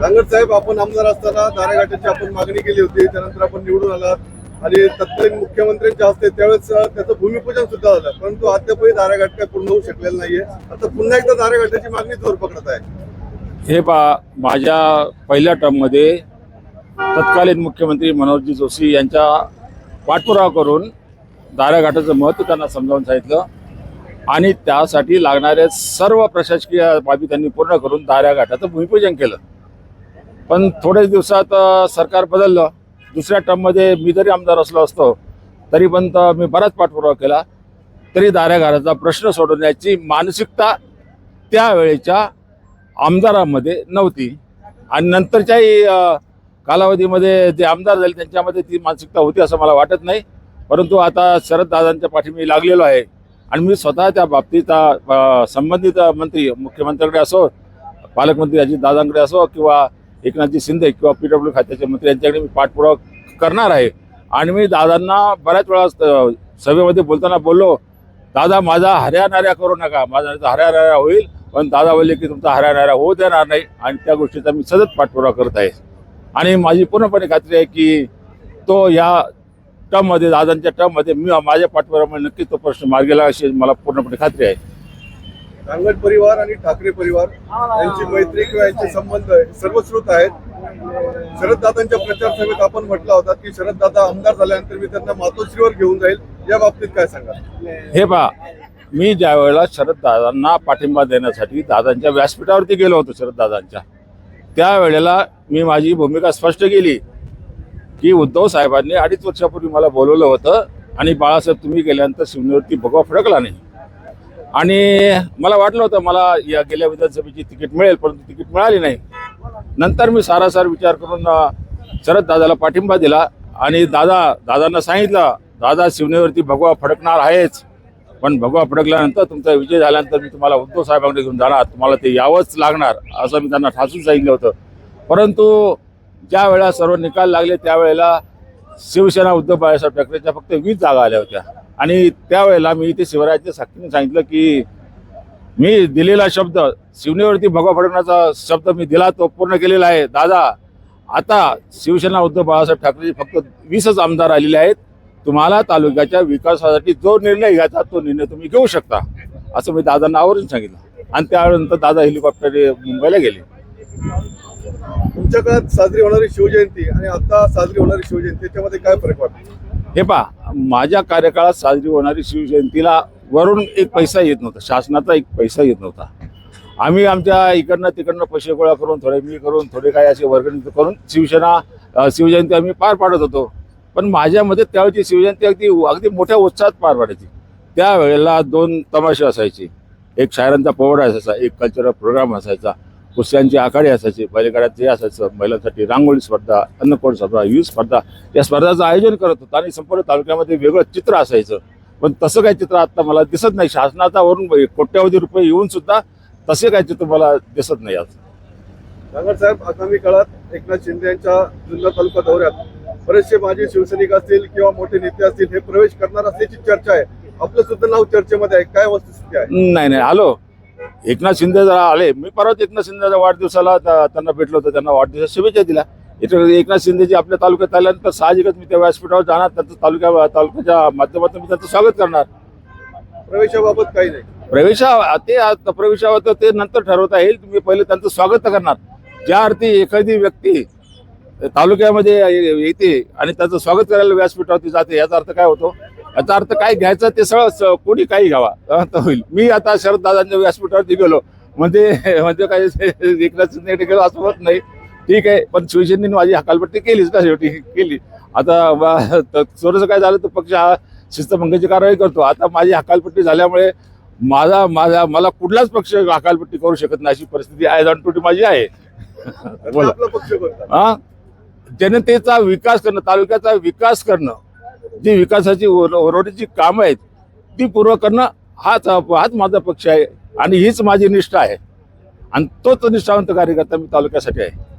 रांगड साहेब आपण आमदार असताना दाराघाटाची आपण मागणी केली होती. त्यानंतर आपण निवडून आलात. आणि तत्कालीन मुख्यमंत्र्यांच्या हस्ते त्यावेळेस त्याचं भूमिपूजन सुद्धा झालं. परंतु अद्यापही दाराघाट काय पूर्ण होऊ शकलेलं नाहीये. आता पुन्हा एकदा दाराघाटाची मागणी जोर पकडत आहे. हे पा माझ्या पहिल्या टर्ममध्ये तत्कालीन मुख्यमंत्री मनोहरजी जोशी यांच्या पाठपुरावा करून दाराघाटाचं महत्त्व त्यांना समजावून सांगितलं. आणि त्यासाठी लागणाऱ्या सर्व प्रशासकीय बाबी त्यांनी पूर्ण करून दाराघाटाचं भूमिपूजन केलं. पण थोड्याच दिवसात सरकार बदललं. दुसऱ्या टर्ममध्ये मी जरी आमदार असलो असतो तरी पण तर मी बराच पाठपुरावा केला. तरी दाराघाटाचा प्रश्न सोडवण्याची मानसिकता त्यावेळेच्या आमदारांमध्ये नव्हती. आणि नंतरच्याही कालावधीमध्ये जे आमदार झाले त्यांच्यामध्ये ती मानसिकता होती असं मला वाटत नाही. परंतु आता शरद दादांच्या पाठी मी लागलेलो आहे. आणि मी स्वतः त्या बाबतीचा संबंधित मंत्री मुख्यमंत्र्यांकडे असो पालकमंत्री अजितदादांकडे असो किंवा एकनाथजी शिंदे किंवा पी डब्ल्यू खात्याचे मंत्री यांच्याकडे मी पाठपुरावा करणार आहे. आणि मी दादांना बऱ्याच वेळा सभेमध्ये बोलताना बोललो दादा माझा हऱ्यानाऱ्या करू नका. माझा हऱ्यानाऱ्या होईल पण दादा बोलले की तुमचा हऱ्यानाऱ्या होऊ देणार नाही. आणि त्या गोष्टीचा मी सतत पाठपुरावा करत आहे. आणि माझी पूर्णपणे खात्री आहे की तो या टर्ममध्ये दादांच्या टर्ममध्ये मी माझ्या पाठपुरामुळे नक्कीच तो प्रश्न मार्गी लागेल अशी मला पूर्णपणे खात्री आहे. रांगड परिवार आणि ठाकरे परिवार यांची मैत्री किंवा यांचे संबंध सर्वश्रुत आहेत. शरददादांच्या प्रचार सभेत आपण म्हटलं होता की शरददादा आमदार झाल्यानंतर मी त्यांना मातोश्रीवर घेऊन जाईल. या बाबतीत काय सांगा हे पहा मी ज्या वेळेला शरददादांना पाठिंबा देण्यासाठी दादांच्या व्यासपीठावरती गेलो होतो शरददादांच्या त्यावेळेला मी माझी भूमिका स्पष्ट केली. की उद्धव साहेबांनी अडीच वर्षापूर्वी मला बोलवलं होतं आणि बाळासाहेब तुम्ही गेल्यानंतर शिवनेवरती भगवा फडकला नाही. आणि मला वाटलं होतं मला या गेल्या विधानसभेची तिकीट मिळेल परंतु तिकीट मिळाली नाही. नंतर मी सारासार विचार करून शरद दादाला पाठिंबा दिला आणि दादा दादांना सांगितलं दादा शिवनेवरती भगवा फडकणार आहेच पण भगवा फडकल्यानंतर तुमचा विजय झाल्यानंतर मी तुम्हाला उद्धव साहेबांकडे घेऊन जाणार तुम्हाला ते यावंच लागणार असं मी त्यांना ठासून सांगितलं होतं. परंतु ज्यावेळेला सर्व निकाल लागले त्यावेळेला शिवसेना उद्धव बाळासाहेब ठाकरेच्या फक्त वीस जागा आल्या होत्या. आणि त्यावेळेला मी इथे शिवरायाच्या साक्षीने सांगितलं की मी दिलेला शब्द शिवनेवरती भगवा फडवण्याचा शब्द मी दिला तो पूर्ण केलेला आहे. दादा आता शिवसेना उद्धव बाळासाहेब ठाकरेचे फक्त वीसच आमदार आलेले आहेत. तुम्हाला तालुक्याच्या विकासासाठी जो निर्णय घ्यायचा तो निर्णय तुम्ही घेऊ शकता. असं मी दादांना आवर्जून सांगितलं. आणि त्यानंतर दादा हेलिकॉप्टर मुंबईला गेले. तुमच्या काळात साजरी होणारी शिवजयंती आणि आता साजरी होणारी शिवजयंती याच्यामध्ये काय फरक वाटतो? हे पहा माझ्या कार्यकाळात साजरी होणारी शिवजयंतीला वरून एक पैसा येत नव्हता शासनाचा एक पैसा येत नव्हता. आम्ही आमच्या इकडनं तिकडनं पैसे गोळा करून थोडे मी करून थोडे काही असे वर्गणी करून शिवसेना शिवजयंती आम्ही पार पाडत होतो. पण माझ्यामध्ये त्यावेळची शिवजयंती अगदी अगदी मोठ्या उत्साहात पार पाडायची. त्यावेळेला दोन तमाशे असायचे. एक शायरांचा पोवाडा असायचा एक कल्चरल प्रोग्राम असायचा. कुस्त्यांचे आखाडे असायचे बैलगाड्यात हे असायचं महिलांसाठी रांगोळी स्पर्धा अन्नकोट स्पर्धा युथ स्पर्धा या स्पर्धाचं आयोजन करत होतं. आणि संपूर्ण तालुक्यामध्ये वेगळं चित्र असायचं. पण तसं काही चित्र आता मला दिसत नाही. शासनाचा वरून कोट्यावधी रुपये येऊन सुद्धा तसे काही चित्र मला दिसत नाही आज. रांगड साहेब आगामी काळात एकनाथ शिंदे यांच्या जुन्नर तालुका दौऱ्यात बरेचसे माजी शिवसैनिक असतील किंवा मोठे नेते असतील हे प्रवेश करणार असल्याची चर्चा आहे. आपलं सुद्धा नाव चर्चेमध्ये आहे. काय वस्तुस्थिती आहे? नाही नाही. आलो एकनाथ शिंदे जरा आले. मी परत एकनाथ शिंदेच्या वाढदिवसाला त्या- त्यांना भेटलो होतो. त्यांना वाढदिवसाच्या शुभेच्छा दिल्या. इथे एकनाथ शिंदेजी आपल्या तालुक्यात आल्यानंतर साहजिकच मी त्या व्यासपीठावर जाणार. त्यांचं तालुक्या तालुक्याच्या माध्यमातून मी त्यांचं स्वागत करणार. प्रवेशाबाबत काही नाही. प्रवेशा ते तर ते नंतर ठरवता येईल. तुम्ही पहिले त्यांचं स्वागत करणार. ज्या अर्थी एखादी व्यक्ती तालुक्यामध्ये येते आणि त्याचं स्वागत करायला व्यासपीठावरती जाते याचा अर्थ काय होतो? याचा अर्थ काय घ्यायचं ते सगळं कोणी काही घ्यावा होईल. मी आता शरद दादांच्या व्यासपीठावरती गेलो. म्हणजे म्हणजे काय एकनाथ शिंदे गेलो असं होत नाही. ठीक आहे पण शिवसेनेने माझी हकालपट्टी केलीच का शेवटी केली. आता थोडंसं काय झालं तर पक्ष हा शिस्तभंगाची कारवाई करतो. आता माझी हकालपट्टी झाल्यामुळे माझा माझा मला कुठलाच पक्ष हकालपट्टी करू शकत नाही अशी परिस्थिती आहे टुटी माझी आहे. बोला. हा? जनतेचा विकास करणं तालुक्याचा विकास करणं जी विकासाची ओर- ओरडीची कामं आहेत ती पूर्ण करणं हाच हाच माझा पक्ष आहे आणि हीच माझी निष्ठा आहे. आणि तोच निष्ठावंत कार्यकर्ता मी तालुक्यासाठी आहे.